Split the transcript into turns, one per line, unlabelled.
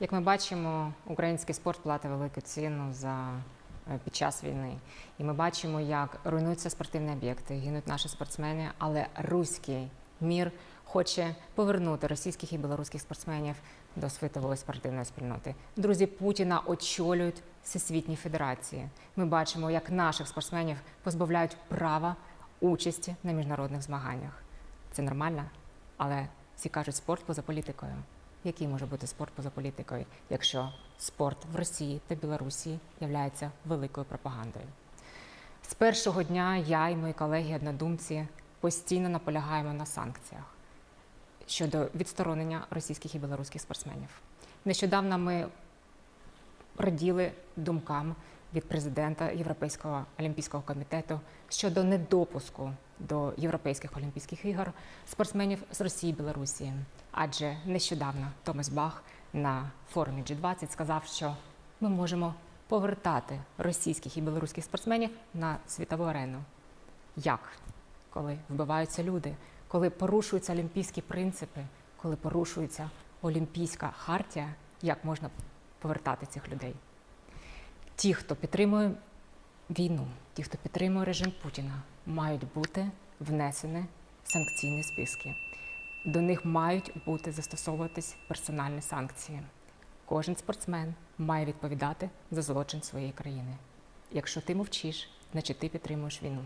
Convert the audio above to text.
Як ми бачимо, український спорт платить велику ціну за е, під час війни. І ми бачимо, як руйнуються спортивні об'єкти, гинуть наші спортсмени, але руський мір хоче повернути російських і білоруських спортсменів до світової спортивної спільноти. Друзі Путіна очолюють всесвітні федерації. Ми бачимо, як наших спортсменів позбавляють права участі на міжнародних змаганнях. Це нормально, але всі кажуть спорт поза політикою. Який може бути спорт поза політикою, якщо спорт в Росії та Білорусі є великою пропагандою? З першого дня я і мої колеги-однодумці постійно наполягаємо на санкціях щодо відсторонення російських і білоруських спортсменів. Нещодавно ми раділи думкам від президента Європейського олімпійського комітету щодо недопуску до європейських олімпійських ігор спортсменів з Росії і Білорусі. Адже нещодавно Томас Бах на форумі G20 сказав, що ми можемо повертати російських і білоруських спортсменів на світову арену. Як? Коли вбиваються люди, коли порушуються олімпійські принципи, коли порушується олімпійська хартія, як можна повертати цих людей? Ті, хто підтримує війну, ті, хто підтримує режим Путіна, мають бути внесені в санкційні списки. До них мають бути застосовуватись персональні санкції. Кожен спортсмен має відповідати за злочин своєї країни. Якщо ти мовчиш, значить ти підтримуєш війну.